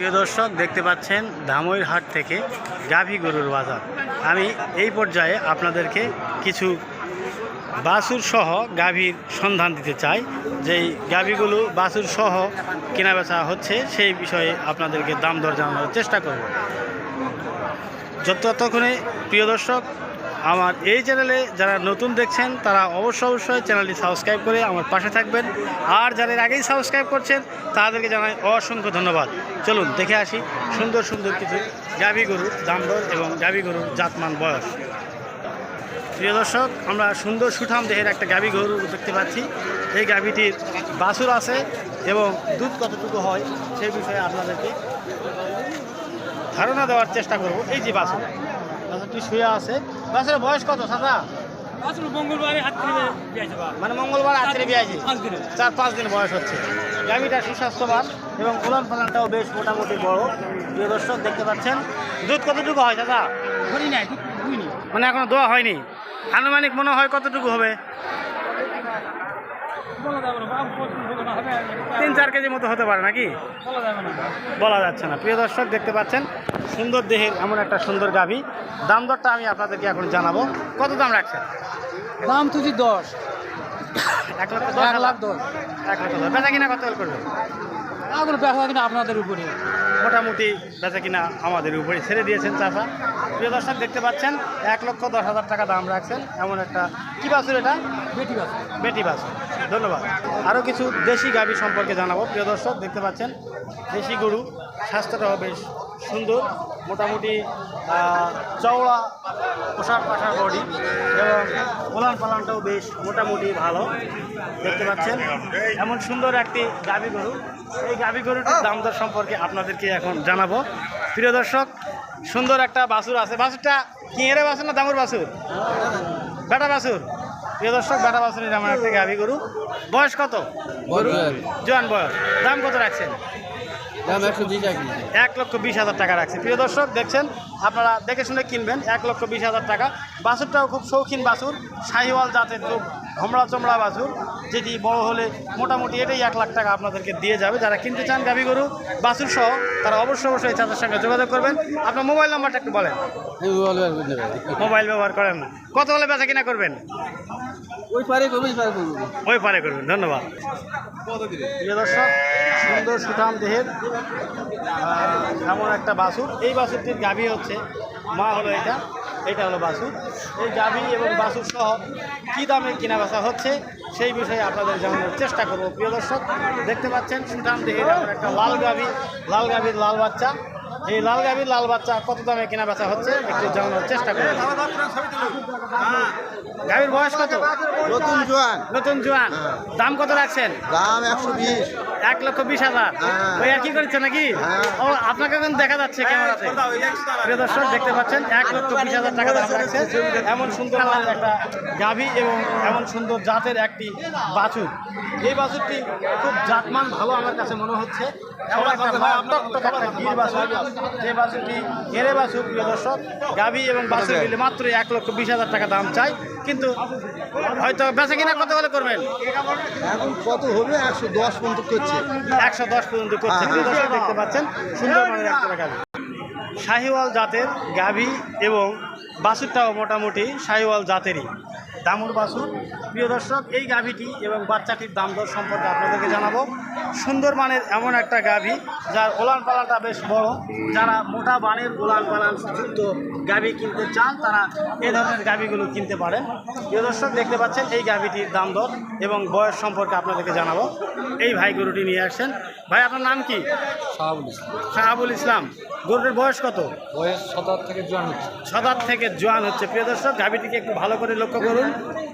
প্রিয় দর্শক, দেখতে পাচ্ছেন ধামইর হাট থেকে গাভী গরুর বাজার। আমি এই পর্যায়ে আপনাদেরকে কিছু বাছুর সহ গাভীর সন্ধান দিতে চাই। যেই গাভীগুলো বাছুর সহ কেনা বেচা হচ্ছে, সেই বিষয়ে আপনাদেরকে দাম দর জানানোর চেষ্টা করব। যতক্ষণে প্রিয় দর্শক আমার এই চ্যানেলে যারা নতুন দেখছেন, তারা অবশ্যই অবশ্যই চ্যানেলটি সাবস্ক্রাইব করে আমার পাশে থাকবেন। আর যাদের আগেই সাবস্ক্রাইব করছেন, তাদেরকে জানাই অসংখ্য ধন্যবাদ। চলুন, দেখে আসি সুন্দর সুন্দর কিছু গাভী গরুর দাম দর এবং গাভী গরুর জাতমান বয়স। প্রিয় দর্শক, আমরা সুন্দর, সুঠাম দেহের একটা গাভী গরু দেখতে পাচ্ছি। এই গাভীটির বাছুর আছে এবং দুধ কতটুকু হয় সেই বিষয়ে আপনাদেরকে ধারণা দেওয়ার চেষ্টা করব। এই যে বাছুর, বাছুরটি শুয়ে আছে। বাছুরের বয়স কত সাদা? মানে মঙ্গলবার রাত্রে দিনে। চার পাঁচ দিন বয়স হচ্ছে। গাভীটা সুস্বাস্থ্যবান এবং গোলাম ফলানটাও বেশ মোটামুটি বড়। প্রিয় দর্শক দেখতে পাচ্ছেন? দুধ কতটুকু হয় দাদা? মানে এখনও দোয়া হয়নি। আনুমানিক মনে হয় কতটুকু হবে বলা যাবে না বাবু পছন্দ হবে না হবে তিন চার কেজি মতো হতে পারে নাকি? বলা যাচ্ছে না। প্রিয় দর্শক দেখতে পাচ্ছেন সুন্দর দেহের এমন একটা সুন্দর গাভী। দাম দরটা আমি আপনাদেরকে এখন জানাব। কত দাম রাখছেন? দাম তুই দশ। এক লক্ষ দশ এক লাখ দশ। এক লক্ষ দশ। বেচা কিনা কত করবে? এগুলো ব্যবসা কিনা আপনাদের উপরে? মোটামুটি বেচা কিনা আমাদের উপরে ছেড়ে দিয়েছেন চাষা। প্রিয় দর্শক দেখতে পাচ্ছেন এক লক্ষ দশ হাজার টাকা দাম রাখছেন। এমন একটা কি বাছুর এটা? বেটি বাস বেটি বাছুর। ধন্যবাদ। আরও কিছু দেশি গাভী সম্পর্কে জানাব। প্রিয় দর্শক দেখতে পাচ্ছেন দেশি গরু স্বাস্থ্যটাও বেশ সুন্দর মোটামুটি চওড়া পোশাক পাশার বডি এবং পোলান পালানটাও বেশ মোটামুটি ভালো দেখতে পাচ্ছেন। এমন সুন্দর একটি গাভী গরু। এই গাভী গরুটির দাম দর সম্পর্কে আপনাদেরকে এখন জানাব। প্রিয় দর্শক সুন্দর একটা বাছুর আছে। বাছুরটা কি এরে বাছুর না দামুর বাছুর? বেটা বাছুর। প্রিয় দর্শক বেটা বাছুরের এমন একটা গাভী গরু। বয়স কত? জোয়ান বয়স। দাম কত রাখছেন দাম একশো দুই টাকা এক লক্ষ বিশ হাজার টাকা রাখছে। প্রিয় দর্শক দেখছেন আপনারা দেখে শুনে কিনবেন এক লক্ষ বিশ হাজার টাকা। বাছুরটাও খুব শৌখিন বাছুর শাহিওয়াল জাতের খুব হমড়া চমড়া বাছুর যেটি বড় হলে মোটামুটি এটাই এক লাখ টাকা আপনাদেরকে দিয়ে যাবে। যারা কিনতে চান গাভী গরু বাছুর সহ তারা অবশ্যই অবশ্যই চাচার সঙ্গে যোগাযোগ করবেন। আপনার মোবাইল নাম্বারটা একটু বলেন। মোবাইল ব্যবহার করেন না। কত হলে বেচা কিনা করবেন? ওই পারে করব ওই পারে করব। ওই পারে করবেন ধন্যবাদ। প্রিয় দর্শক সুন্দর সুঠাম দেহের এমন একটা বাসুর। এই বাসুরটির গাভী হচ্ছে মা হলো এটা এটা হলো বাসুর। এই গাভী এবং বাসুর সহ কী দামে কেনা বেচা হচ্ছে সেই বিষয়ে আপনাদের জানানোর চেষ্টা করব। প্রিয় দর্শক দেখতে পাচ্ছেন সুঠাম দেহের এমন একটা লাল গাভী লাল গাভীর লাল বাচ্চা। এই লাল গাভীর লাল বাচ্চা কত দামে কেনা বেচা হচ্ছে একটু জানানোর চেষ্টা করি গাভীর বয়স কত? নতুন জোয়ান। নতুন জোয়ান। দাম কত রাখছেন? দাম একশো বিশ। এক লক্ষ বিশ হাজার। ভাইয়া ওই আর কি করছে নাকি? হ্যাঁ। আপনাকে কিন্তু দেখা যাচ্ছে ক্যামেরাতে। প্রিয় দর্শক দেখতে পাচ্ছেন এক লক্ষ বিশ হাজার টাকা দাম রাখছে। এমন সুন্দর একটা গাভী এবং এমন সুন্দর জাতের একটি বাছুর। এই বাছুরটি খুব জাতমান ভালো আমার কাছে মনে হচ্ছে। যে বাছুরটি ঘেরে বাছুর প্রিয় দর্শক গাভী এবং বাছুর মিলে মাত্র এক লক্ষ বিশ হাজার টাকা দাম চাই। কিন্তু হয়তো বেচা কিনা কত হলে করবেন? এখন কত হবে? একশো দশ পর্যন্ত করছে। একশো দশ পর্যন্ত করছে দেখতে পাচ্ছেন। সুন্দর মানের একটা যায় শাহিওয়াল জাতের গাভী এবং বাছুরটাও মোটামুটি সাইওয়াল জাতেরই। দামুর বাসুর। প্রিয় দর্শক এই গাভীটি এবং বাচ্চাটির দাম দর সম্পর্কে আপনাদেরকে জানাব। সুন্দর মানের এমন একটা গাভী যার ওলান পালানটা বেশ বড়। যারা মোটা বানের ওলান পালান যুক্ত গাভী কিনতে চান তারা এই ধরনের গাভীগুলো কিনতে পারেন। প্রিয় দর্শক দেখতে পাচ্ছেন এই গাভীটির দাম দর এবং বয়স সম্পর্কে আপনাদেরকে জানাব। এই ভাই গরুটি নিয়ে আসছেন। ভাই আপনার নাম কি? শাহাবুল ইসলাম। শাহাবুল ইসলাম। গরুটির বয়স কত? বয়স সতেরো থেকে জোয়ান হচ্ছে সাদাত থেকে জোয়ান হচ্ছে। প্রিয় দর্শক গাভীটিকে একটু ভালো করে লক্ষ্য করুন।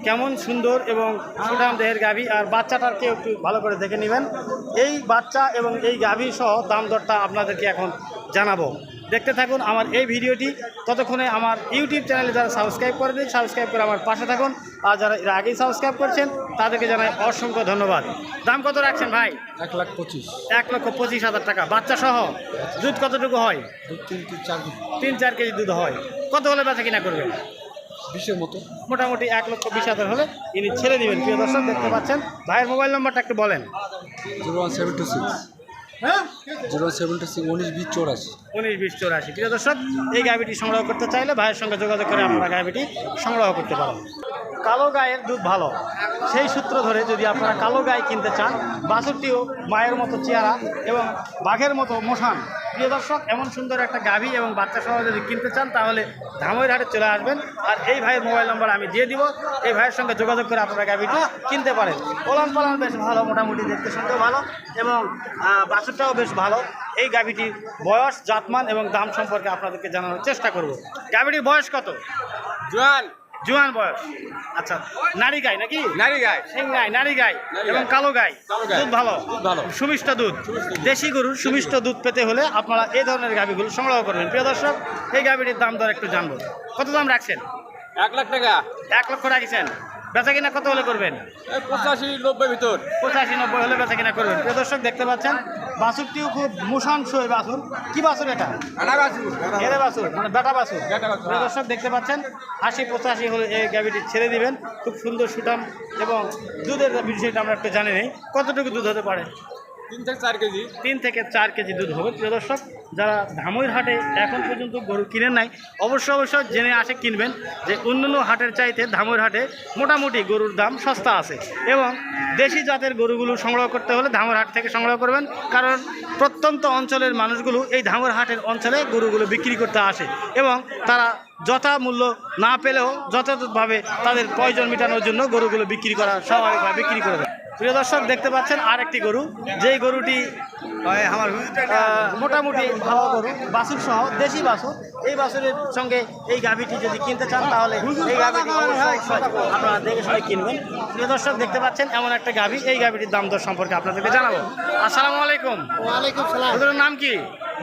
কেমন সুন্দর এবং সুঠাম দেহের গাভী। আর বাচ্চাটাকে একটু ভালো করে দেখে নেবেন। এই বাচ্চা এবং এই গাভী সহ দাম দরটা আপনাদেরকে এখন জানাব। দেখতে থাকুন আমার এই ভিডিওটি। ততক্ষণে আমার ইউটিউব চ্যানেলে যারা সাবস্ক্রাইব করে দিন সাবস্ক্রাইব করে আমার পাশে থাকুন। আর যারা এর আগেই সাবস্ক্রাইব করছেন তাদেরকে জানাই অসংখ্য ধন্যবাদ। দাম কত রাখছেন ভাই? এক লাখ পঁচিশ। এক লক্ষ পঁচিশ হাজার টাকা। বাচ্চা সহ দুধ কতটুকু হয়? তিন চার কেজি দুধ হয়। কত হলে বেচা কিনা করবেন? বিশের মতো। মোটামুটি এক লক্ষ বিশ হাজার হলে ইনি ছেড়ে দেবেন। প্রিয় দর্শক দেখতে পাচ্ছেন ভাইয়ের মোবাইল নম্বরটা একটু বলেন। Zero one seven two six. Zero seven two six উনিশ বিশ চৌরাশি। উনিশ বিশ চৌরাশি। প্রিয় দর্শক এই গাভিটি সংগ্রহ করতে চাইলে ভাইয়ের সঙ্গে যোগাযোগ করে আপনারা গাভিটি সংগ্রহ করতে পারেন। কালো গায়ের দুধ ভালো। সেই সূত্র ধরে যদি আপনারা কালো গায়ে কিনতে চান বাছুরটিও মায়ের মতো চেহারা এবং বাঘের মতো মশান। প্রিয় দর্শক, এমন সুন্দর একটা গাভী এবং বাচ্চা সহ যদি কিনতে চান, তাহলে ধামইর হাটে চলে আসবেন। আর এই ভাইয়ের মোবাইল নম্বর আমি দিয়ে দিব। এই ভাইয়ের সঙ্গে যোগাযোগ করে আপনারা গাভীটি কিনতে পারেন। ওলান পালন বেশ ভালো, মোটামুটি দেখতে শুনতেও ভালো এবং বাছুরটাও বেশ ভালো। এই গাভীটির বয়স, জাতমান এবং দাম সম্পর্কে আপনাদেরকে জানানোর চেষ্টা করব। গাভীটির বয়স কত? জোয়ান। জুয়ান বয়স। আচ্ছা নারী গাই নাকি? নারী গাই। সিং গাই নারী গাই এবং কালো গাই। দুধ ভালো? ভালো। সুমিষ্ট দুধ। দেশি গরুর সুমিষ্ট দুধ পেতে হলে আপনারা এই ধরনের গাভীগুলো সংগ্রহ করবেন। প্রিয় দর্শক এই গাভীটির দাম দর একটু জানব। কত দাম রাখছেন? এক লাখ টাকা। এক লক্ষ রাখছেন? বেচা কিনা কত হলে করবেন? পঁচাশি নব্বই ভিতর। পঁচাশি নব্বই হলে বেচা কিনা করবেন। প্রিয় দর্শক দেখতে পাচ্ছেন বাসুরটিও খুব মুসাংস এই বাসুর কি বাসুর এটা? এরে বাসুর মানে বেটা বাসুর প্রিয় দর্শক দেখতে পাচ্ছেন আশি পঁচাশি হলে এই গাভিটি ছেড়ে দিবেন। খুব সুন্দর সুটাম এবং দুধের বিষয়টা আমরা একটু জানি নেই। কতটুকু দুধ হতে পারে? তিন থেকে চার কেজি। তিন থেকে চার কেজি দুধ হবে। প্রিয় দর্শক, যারা ধামইর হাটে এখন পর্যন্ত গরু কিনেন নাই অবশ্য অবশ্য জেনে আসে, কিনবেন যে অন্যান্য হাটের চাইতে ধামইর হাটে মোটামুটি গরুর দাম সস্তা আছে এবং দেশি জাতের গরুগুলো সংগ্রহ করতে হলে ধামর হাট থেকে সংগ্রহ করবেন, কারণ প্রত্যন্ত অঞ্চলের মানুষগুলো এই ধামর হাটের অঞ্চলে গরুগুলো বিক্রি করতে আসে এবং তারা যথা মূল্য না পেলেও যথাযথভাবে তাদের প্রয়োজন মেটানোর জন্য গরুগুলো বিক্রি করা স্বাভাবিকভাবে বিক্রি করে দেয়। প্রিয় দর্শক দেখতে পাচ্ছেন আর একটি গরু। যেই গরুটি আমার মোটামুটি ভালো গরু বাসুর সহ দেশি বাসুর এই বাসুরের সঙ্গে এই গাভীটি যদি কিনতে চান তাহলে এই গাভীটি আপনারা দেখে শুনে কিনবেন। প্রিয় দর্শক দেখতে পাচ্ছেন এমন একটা গাভী। এই গাভীটির দাম দর সম্পর্কে আপনাদেরকে জানাব। আসসালামু আলাইকুম। ওয়ালাইকুম সালাম। নাম কি?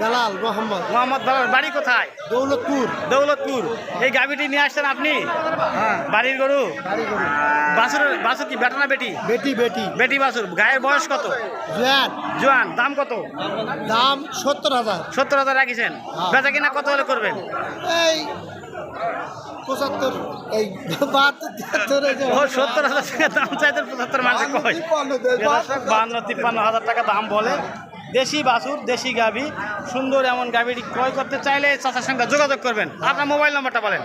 দালাল মোহাম্মদ। মোহাম্মদ বাবার বাড়ি কোথায়? দৌলতপুর। দৌলতপুর। এই গাভীটি নিয়ে আসছেন আপনি? হ্যাঁ। বাড়ির গরু? বাছুর বাছুর কি বেটা না বেটি? বেটি বেটি। বেটি বাছুর গায়ের বয়স কত? জুয়ান। জোয়ান দাম কত? দাম সত্তর হাজার। সত্তর হাজার রাখিছেন। বেচা কিনা কত হলে করবেন? এই পঁচাত্তর এই বাহাত্তর সত্তর হাজার টাকা দাম চাইতে পঁচাত্তর মানুষ কয়? বান্ন তিপ্পান্ন হাজার টাকা দাম বলে। দেশি বাছুর দেশি গাভী সুন্দর এমন গাভীটি ক্রয় করতে চাইলে চাচার সঙ্গে যোগাযোগ করবেন। আপনার মোবাইল নাম্বারটা বলেন।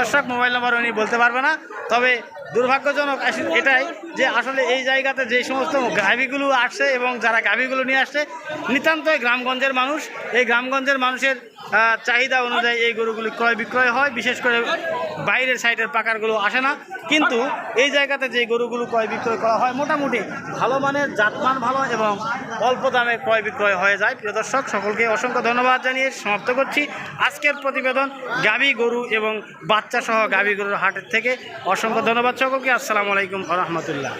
দর্শক মোবাইল নাম্বার উনি বলতে পারবে না তবে দুর্ভাগ্যজনক এটাই যে আসলে এই জায়গাতে যে সমস্ত গাভীগুলো আসছে এবং যারা গাভীগুলো নিয়ে আসছে, নিতান্তই গ্রামগঞ্জের মানুষ। এই গ্রামগঞ্জের মানুষের চাহিদা অনুযায়ী এই গরুগুলি ক্রয় বিক্রয় হয়। বিশেষ করে বাইরের সাইডের পাকারগুলো আসে না। কিন্তু এই জায়গাতে যে গরুগুলো ক্রয় বিক্রয় করা হয়, মোটামুটি ভালো মানের, জাতমান ভালো এবং অল্প দামে ক্রয় বিক্রয় হয়ে যায়। প্রিয় দর্শক, সকলকে অসংখ্য ধন্যবাদ জানিয়ে সমাপ্ত করছি। আজকের প্রতিবেদন গাভী গরু এবং বাচ্চা সহ গাভী গরুর হাটের থেকে। অসংখ্য ধন্যবাদ সকলকে আসসালামু আলাইকুম রহমতুল্লাহ